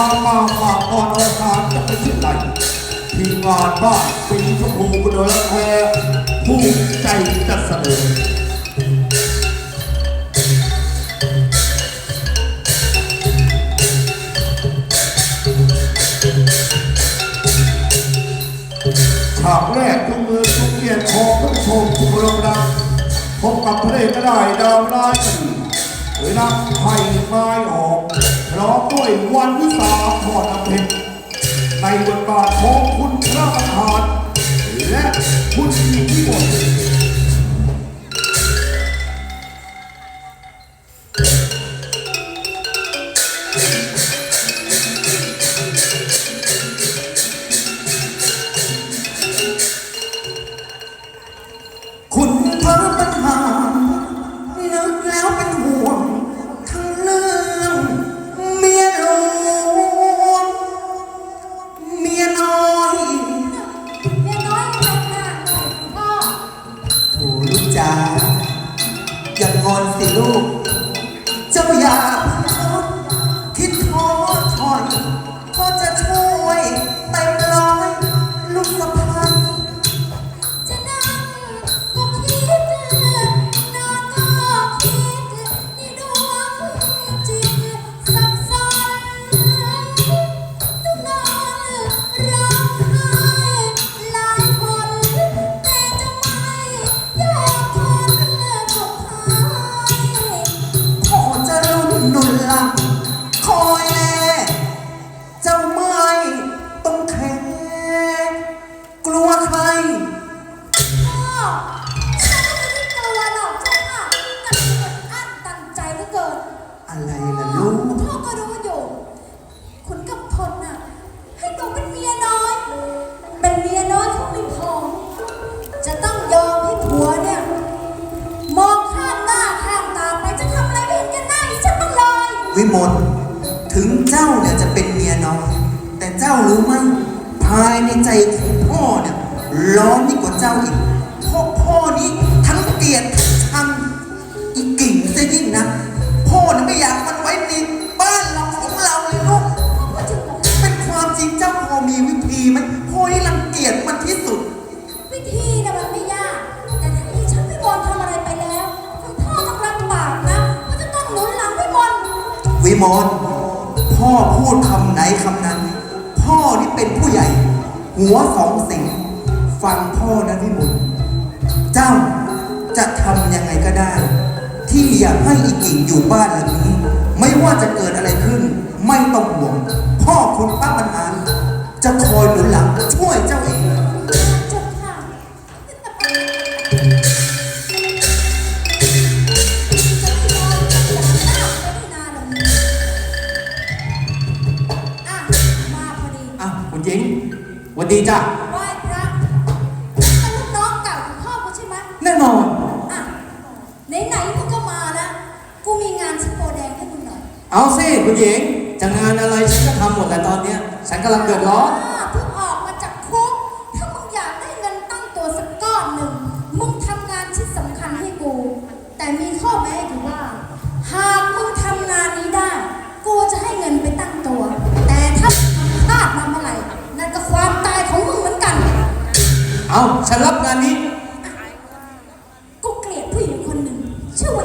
ามาฝากก่อนอวสานจะเป็นเช่นไรทีมงานบ้านปีชมพูโดยละแพรผู้ใจจัดเสนอฉากแรกทุกมือทุกเกียรติของท่านผู้ชมทุกบรมดังพบกับพระเอกก็ได้ดาวร้ายกันหรือนักไผ่ไม้ออก ด้วยวันวิสาพรอภิษในบทบาทของคุณพระประธานและคุณที่บทคุ อย่างอนสิลูก เจ้าอย่า วิมลพ่อพูดคำไหนคำนั้น พ่อนี่เป็นผู้ใหญ่ หัวสองสิงฟังพ่อนะวิมลเจ้าจะทำยังไงก็ได้ ที่อยากให้อีกิ่งอยู่บ้านหลังนี้ ไม่ว่าจะเกิดอะไรขึ้น ไม่ต้องห่วง พ่อคุณป้าบรรหารจะคอยหนุนหลังช่วยเจ้าเอง วันดีจ้ะไหว้พระเป็นลูกน้องเก่าของพ่อกูใช่ไหมแน่นอนอะไหนๆมึงก็มาแล้วกูมีงานชิโปแดงให้มึงหน่อย เอาสิคุณหญิงจะงานอะไรฉันก็ทำหมดแต่ตอนเนี้ยฉันกำลังเดือดร้อน ฉันรับงานนี้ ก็เกลียดผู้หญิงคนหนึ่งชื่อว่า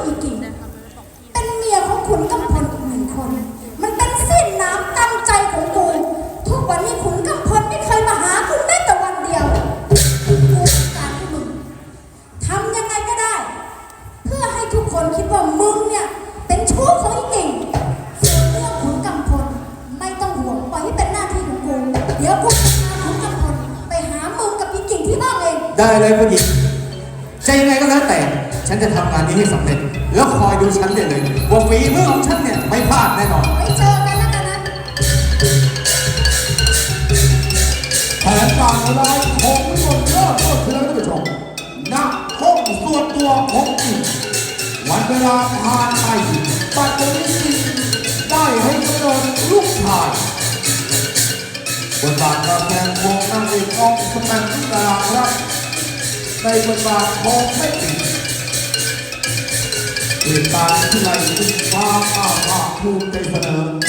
ารร้ายของวิมลเริ่มต้นขึ้นแล้วท่านผู้ชมณห้องส่วนตัวของกิ่งวันเวลาผ่านไปปัจจุบันนี้ได้ให้กำเนิดลูกชายบทบาทการแสดงของนางเอกออกสแตนที่ดาครับในบทบาทของแม่กิ่งเหตุการณ์ที่ไรถึงความอ้าวภาคภูมิใจเสนอ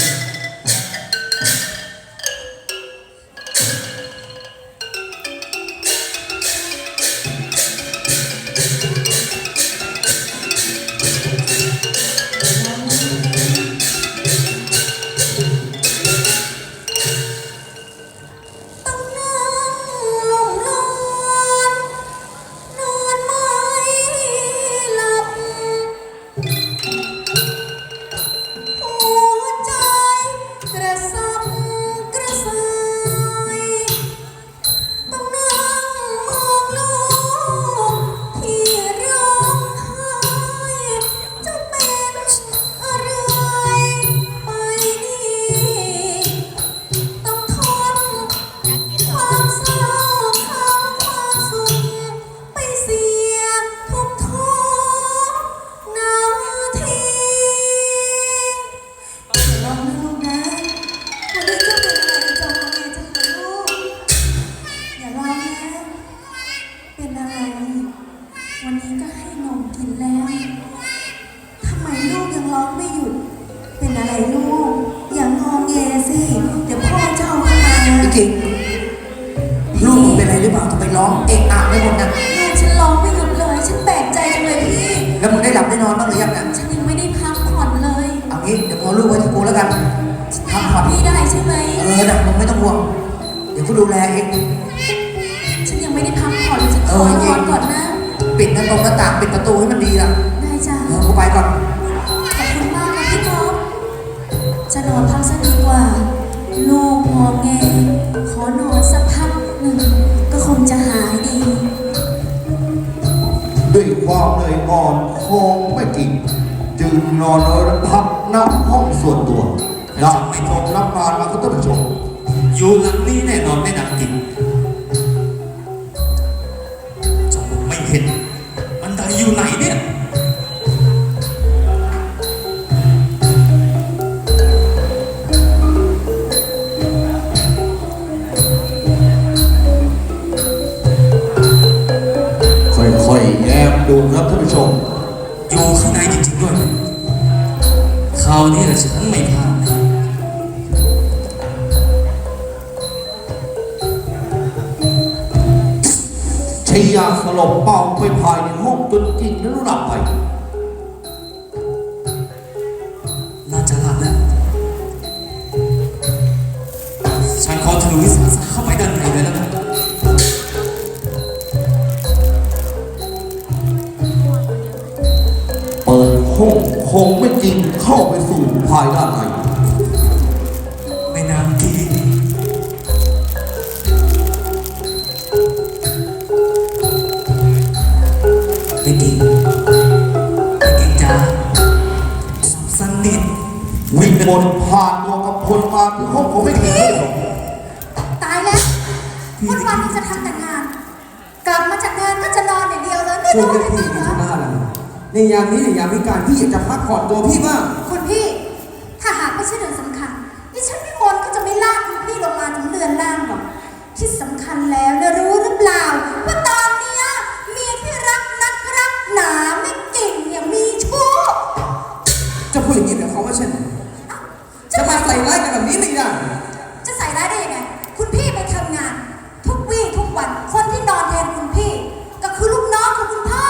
ปิดหน้าตรงหน้าต่างปิดประตูให้มันดีละได้จ้ะเออกูไปก่อน ขอบคุณมากนะพี่ท็อปจะนอนพักสักดีกว่า ลูกงอแงขอนอนสักพักหนึ่งก็คงจะหายดี ด้วยความเหนื่อยอ่อนคงไม่กินจึงนอนพักณห้องส่วนตัวหลับชมรับงานมาก็ต้องชม อยู่หลังนี้แน่นอนไม่ดังกินเจ อยู่ไหนเนี่ยค่อยๆแอบดูครับท่านผู้ชม อยู่ข้างในจริงๆด้วยคราวนี้ฉันไม่พลาดชายาสลบเป่าไปภายใน จนกินนั้นหลับไป น่าจะหลับแล้ว ฉันขอถือวิสาสะเข้าไปด้านในเลยแล้วกันเปิดห้องคงไม่จริงเข้าไปสู่ภายด้านใน บนผ่านตัวกับคนมาที่ห้องของไม่กี่ท่านผู้ชมตายแล้ววันวันๆนี้จะทำแต่งาน กลับมาจากงานก็จะนอนอย่างเดียวเลยไม่ช่วยรู้เรียกเลยพี่เหรที่อบ้านอะไรในยามนี้ในยามวิการพี่อยากจะพักผ่อนตัวพี่บ้างคุณพี่ ถ้าหากไม่ใช่เรื่องสำคัญดิฉันพี่มนต์ก็จะไม่ลากคุณพี่ลงมาถึงเรือนล่างหรอกที่สำคัญแล้วนะรู้หรือเปล่าว่าตอนเนี้ยเมียที่รักนักรักหนาไม่เก่งอย่างมีชู้ จะพูดอย่างนี้แบบเขามว่าเช่น จะมาใส่ร้ายกันแบบนี้ไม่ได้ จะใส่ร้ายได้ยังไง คุณพี่ไปทำงาน ทุกวี่ทุกวัน คนที่นอนแทนคุณพี่ ก็คือลูกน้องของคุณพ่อ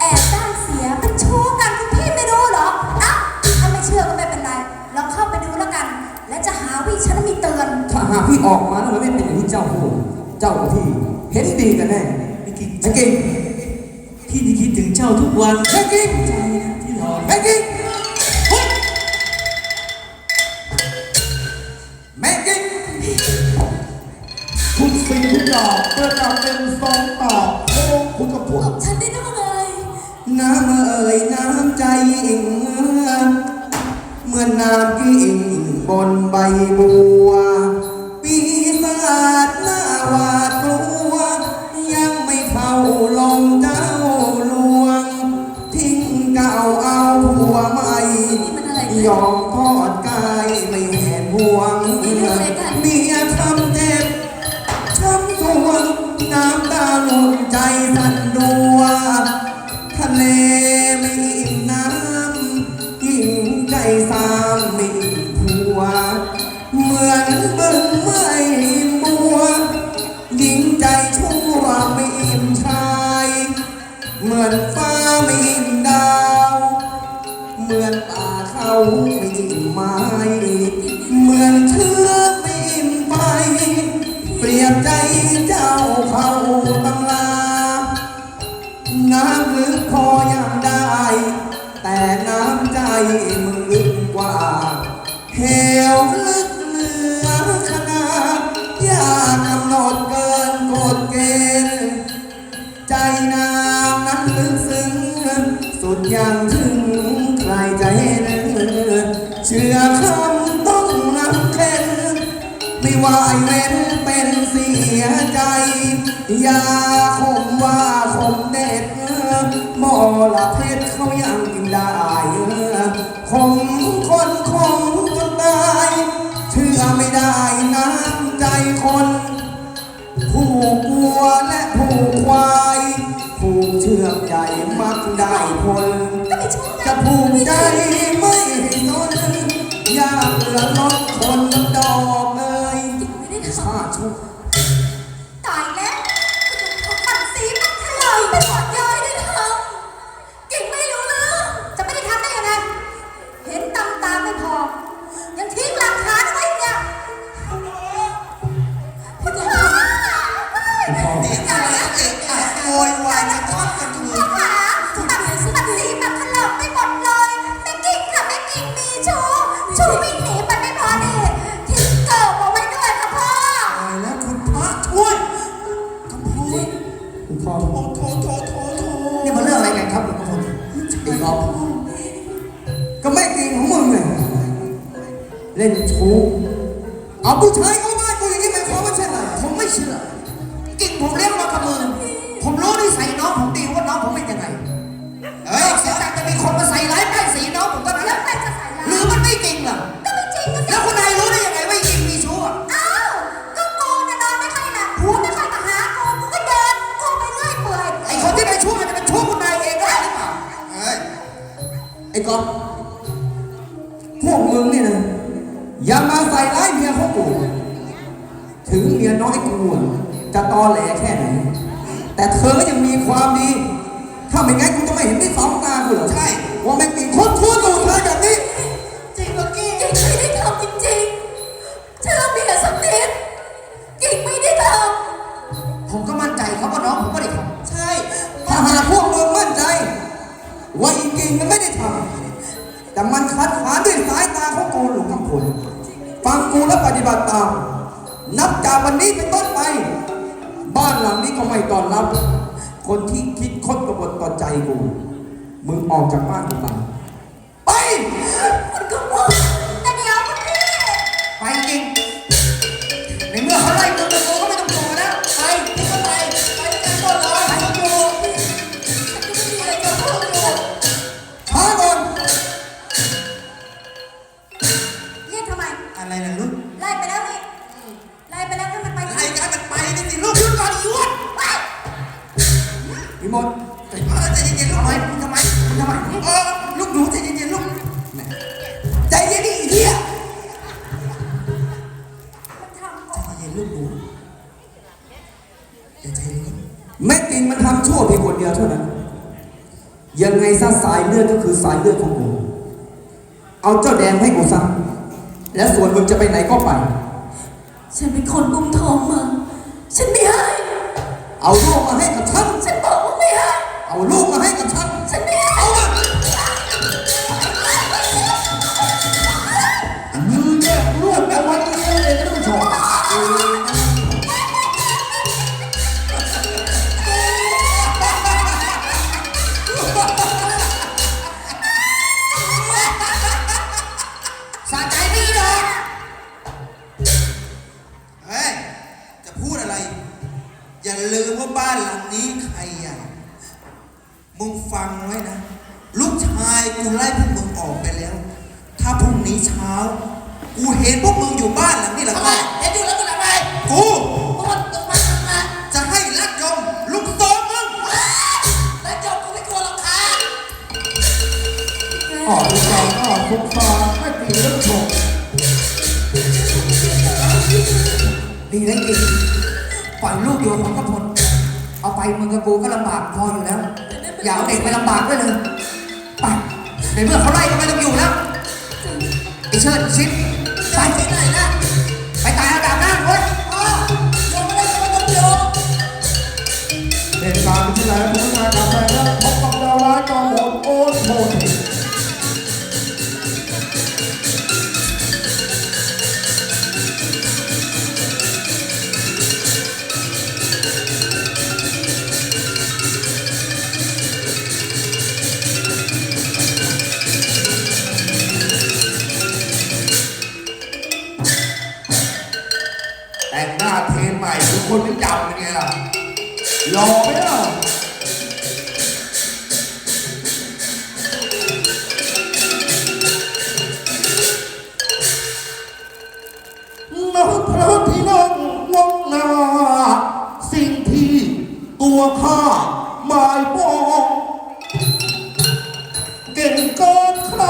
แอบได้เสียเป็นชู้กันคุณพี่ไม่รู้เหรออะถ้าไม่เชื่อก็ไม่เป็นไรลองเข้าไปดูแล้วกัน และจะหาวิฉันมีเตือน ถ้าหากพี่ออกมาแล้วมันไม่เป็นอย่างที่เจ้าพูดเจ้ากับพี่เห็นดีกันแน่ไม่กินไอ้กิ่งพี่นี่คิดถึงเจ้าทุกวันไอ้กิ่งที่นอนไอ้กิ่ง สิ่งทุกอย่างประกอบเป็นสองต่อโค้คุณกับผมฉันได้นั่งเลยน้ำเอ่ยน้ำใจเองเหมือนน้ำกิ่งบนใบบัว ปีศาจหน้าหวาดกลัว ยังไม่เข้าลงเจ้าลวง ทิ้งเก่าเอาผัวใหม่ ยอมทอดกายไม่เห็นห่วงนี่เรื่องอะไรกันเมียทำำตาหล่นใจสั่นดัว ทะเลไม่อิ่มน้ำยิ่งใจสามไม่อิ่มผัว เหมือนบึงไม่อิ่มบัวยิ่งใจชั่วไม่อิ่มชาย เหมือนฟ้าไม่อิ่มดาว เหมือนป่าเขาไม่อิ่มไม้เหมือนเชือไม่อิ่มไฟเปรียบใจ มึงลึกกว่าเหวลึกเหลือขนาดยากกำหนดเกินกฎเกณฑ์ใจนางนั้นลึกซึ้งสุดยังถึงใครใจะเห็นเชื่อคำต้องนำเข็นไม่ว่าไอ้เว้นเป็นเสียใจ อย่าคมว่าคมเด็ดหมอละเพชรเขายังกินได้ ใหญ่มักได้ผลก็ไม่ชู้กัจะนผูกใจไม่ให้น เอาผู้ชายเข้าบ้านกูอย่างนี้หมายความว่าเช่นไรผมไม่เชื่อกิ่งผมเลี้ยงมากับมือผมรู้นิสัยน้องผมดีว่าน้องผมเป็นยังไงเฮ้ยเสียดายจะมีคนมาใส่ร้ายป้ายสีน้องผมก็แล้วเพี้ยนใครจะใส่ร้ายหรือมันไม่จริงล่ะก็ไม่จริงก็แล้วคุณนายรู้ได้ยังไงว่ากิ่งมีชู้อะอ้าวก็กูเนี่ยนอนไม่ค่อยหลับผัวไม่ค่อยมาหากูกูก็เดินกูไปเรื่อยเปื่อยไอ้คนที่เป็นชู้มันจะเป็นชู้คุณนายเองได้หรือเปล่าเฮ้ยไอ้ก๊อฟพวกมึงนี่นะ อย่ามาใส่ร้ายเมียของกูถึงเมียน้อยกูจะตอแหลแค่ไหน แต่เธอก็ยังมีความดี ถ้าไม่งั้นกูจะไม่เห็นที่สองตากูหรอใช่ ว่าแม่งติดคน มทองมา ฉันไม่ให้ เอาลูกมาให้กับฉัน ฉันบอกว่าไม่ให้ เอาลูกมาให้กับฉัน นี้เช้า กูเห็นพวกมึงอยู่บ้านหลังนี้แล้วทำไมก็เดี๋ยวดูแล้วกูทำไมกูมึงมันมึงมันมึงมันจะให้รักยมลูกโตมึงแล้วจบกูไม่กลัวหรอกค่ะออกทุกการออกทุกฟางไม่ตีท่านผู้ชมดีนะจริงปล่อยลูกอยู่ของกระพลเอาไปมึงกับกูก็ลำบากพออยู่แล้ว อย่าเอาเด็กไปลำบากด้วยเลยไปในเมื่อเขาไล่ก็ไม่ต้องอยู่แล้วไอ้ เชิดชิปไปที่ไหนนะ ตัวข้าหมายปองเก่งเกินใคร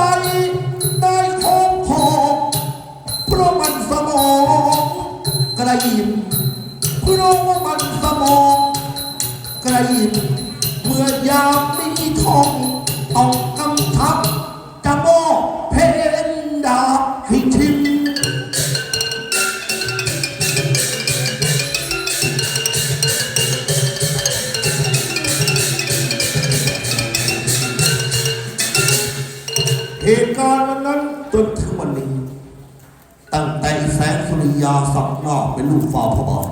ได้ของพองเพราะมันสมองกระยิมเพราะว่ามันสมองกระยิมเมื่อยามไมีทองต้องกำทับ แสงสุริยาสับหน้าเป็นลูกฟ้าพระบาท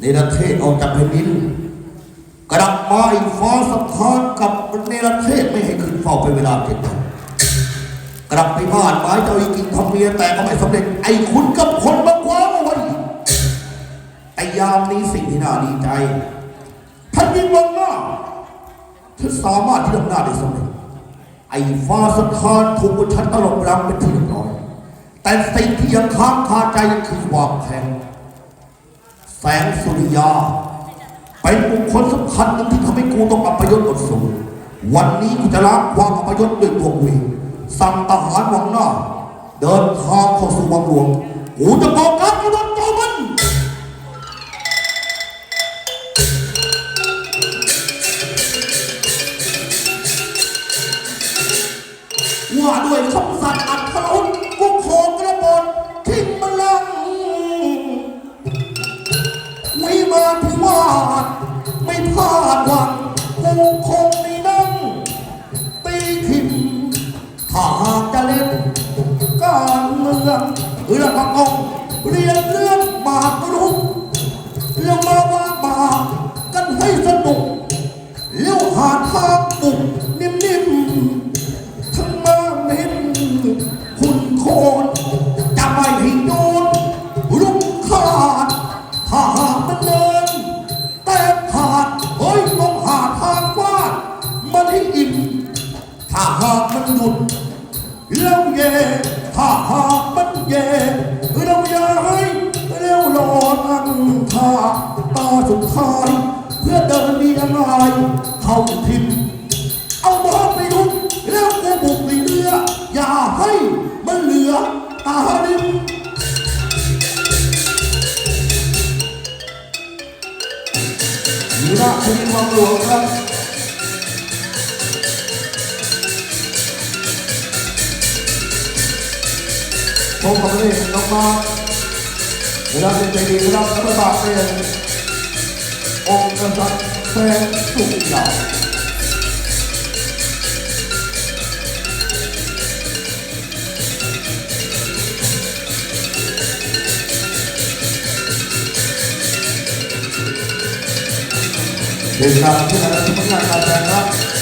ในประเทศออกจากแผ่นดินกลับมาอีกฟ้าสถานกับเนรเทศไม่ให้ขึ้นเฝ้าไปเวลาเจ็ดวันกลับไปบ้านหมายเจ้าอีกินทำเมียแต่ก็ไม่สำเร็จไอ้คุณกับคนมากว้าเอาไว้แต่ยามนี้สิ่งที่น่าดีใจท่านยิงวังหน้าเธอสามารถที่ทำหน้าได้สำเร็จไอ้ฟ้าสถานถูกฉันตลบรังเป็นที่เรียบร้อย แต่สิ่งที่ยังค้างคาใจยังคือความแค้นแสงสุริยา เป็นบุคคลสำคัญนึงที่ทำให้กูต้องอัปยศอดสูงวันนี้กูจะล้างความอัปยศด้วยตัวกูเองสั่งทหารวังหน้า เดินทางเข้าสู่วังหลวงกูจะก่อการกระโดดต่อมันว่าด้วยคำสัตย์อัครอุด ไม่พลาดหวังกูคงไม่นั่งตีทิมถ้าหากจะเล่นการเมืองเรื่องกองเรียนเรื่องบาปรุกแล้วมาว่าบากันให้สนุกเล้ยวหาทางบุก ราชนีวังหลวงครับผมขอเรียนน้องมาเวลาเป็นใจดีครับพระบาทเป็นองค์กษัตริย์แสนสุขยาวเป็นกา รที่เราจะทำง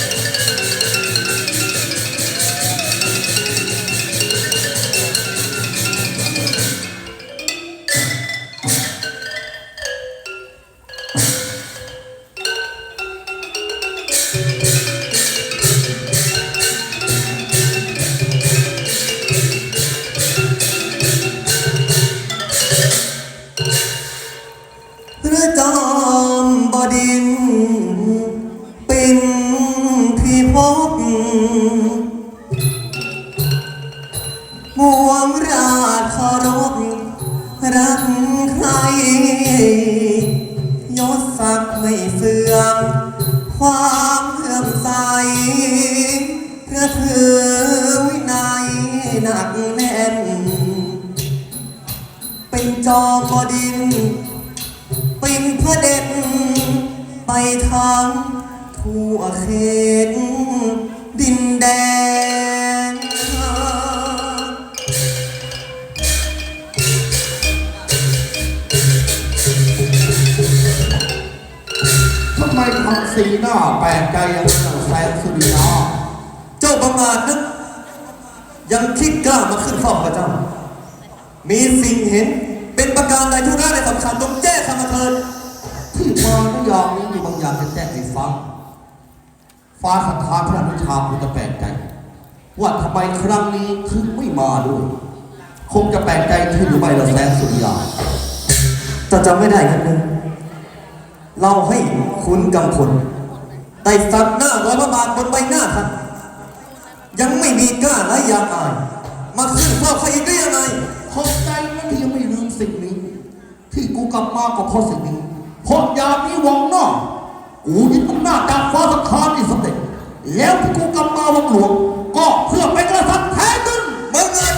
พระถือวินัยหนักแน่น เป็นจอมบดิน เป็นพระเด็จไปทางทั่วเขตดินแดน ทำไมทำสีหน้าแปลกใจอย่างนั้นแสงสุริยาเจ้าประมาทนะยังคิดกล้ามาขึ้นเฝ้าพระเจ้า มีสิ่งเห็นเป็นประการใดทุระใดสำคัญต้องแจ้งคำมาเถิดที่มาในยามนี้มีบางอย่างจะแจ้งให้ฟังฟ้าสัทธาพระนุชาคงจะแปลกใจ ว่าทำไมครั้งนี้ถึงไม่มาด้วย คงจะแปลกใจที่หรือไม่ละแสงสุริยาจะจำไม่ได้กันเลยเราให้คุณกำพลได้สักหน้าร้อยพระบาทบนใบหน้าท่าน ยังไม่มีกล้าและยากอาย มาขึ้นเฝ้าใครอีกได้ยังไง ขอบใจนะที่ยังไม่ลืมสิ่งนี้ ที่กูกลับมาก็เพราะสิ่งนี้ เพราะยามนี้วังนอกกูยึดอำนาจจากฟ้าสัทธานี่สำเร็จ แล้วที่กูกลับมาวังหลวง ก็เพื่อเป็นกษัตริย์แท้จริงมึงอะ